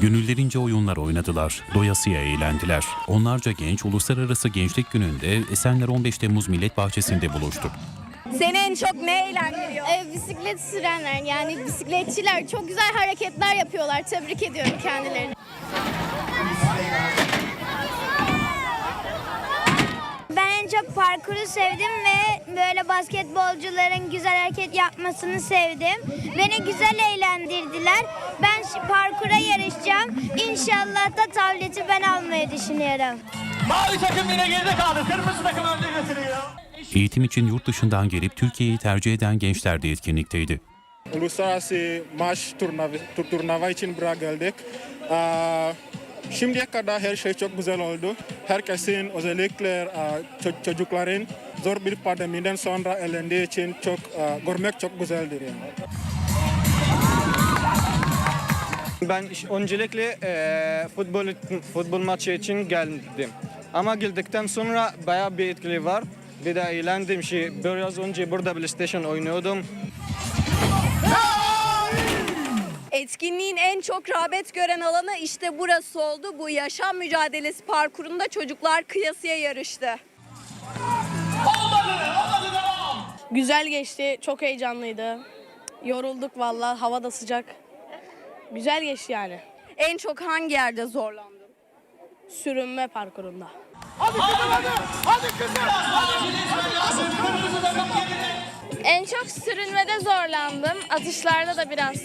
Gönüllerince oyunlar oynadılar, doyasıya eğlendiler. Onlarca genç Uluslararası Gençlik Günü'nde Esenler 15 Temmuz Millet Bahçesi'nde buluştu. Seni en çok ne eğlendiriyor? E, bisiklet sürenler yani bisikletçiler çok güzel hareketler yapıyorlar. Tebrik ediyorum kendilerini. Ben en çok parkuru sevdim ve böyle basketbolcuların güzel hareket yapmasını sevdim. Beni güzel eğlendirdiler. Ben parkura yarışacağım. İnşallah da tableti ben almayı düşünüyorum. Mavi takım yine geride kaldı. Kırmızı takım önde götürüyor. Eğitim için yurt dışından gelip Türkiye'yi tercih eden gençler de etkinlikteydi. Uluslararası maç turnuva, tur- turnuva için buraya geldik. Aa, şimdiye kadar her şey çok güzel oldu. Herkesin özellikle ço- çocukların zor bir pandemiden sonra eğlendiği için çok aa, görmek çok güzeldir. Yani. Ben öncelikle eee, futbol futbol maçı için geldim. Ama geldikten sonra bayağı bir etkili var. Bir de eğlendim şey. Biraz önce burada PlayStation oynuyordum. Etkinliğin en çok rağbet gören alanı işte burası oldu. Bu yaşam mücadelesi parkurunda çocuklar kıyasıya yarıştı. Güzel geçti, çok heyecanlıydı. Yorulduk vallahi, hava da sıcak. Güzel geçti yani. En çok hangi yerde zorlandın? Sürünme parkurunda. En çok sürünmede zorlandım. Atışlarda da biraz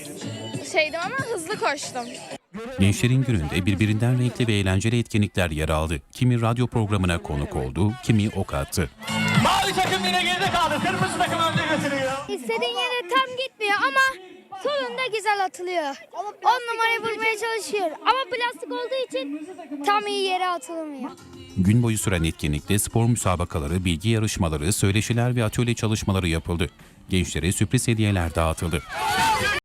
şeydim ama hızlı koştum. Gençlerin gününde birbirinden renkli ve eğlenceli etkinlikler yer aldı. Kimi radyo programına konuk oldu, kimi ok attı. Mavi takım yine geride kaldı. Kırmızı takım önde götürüyor. İstediğin yere tam gitmiyor ama sonunda güzel atılıyor. 10 numarayı vurmaya çalışıyor ama plastik olduğu için tam iyi yere atılmıyor. Gün boyu süren etkinlikte spor müsabakaları, bilgi yarışmaları, söyleşiler ve atölye çalışmaları yapıldı. Gençlere sürpriz hediyeler dağıtıldı.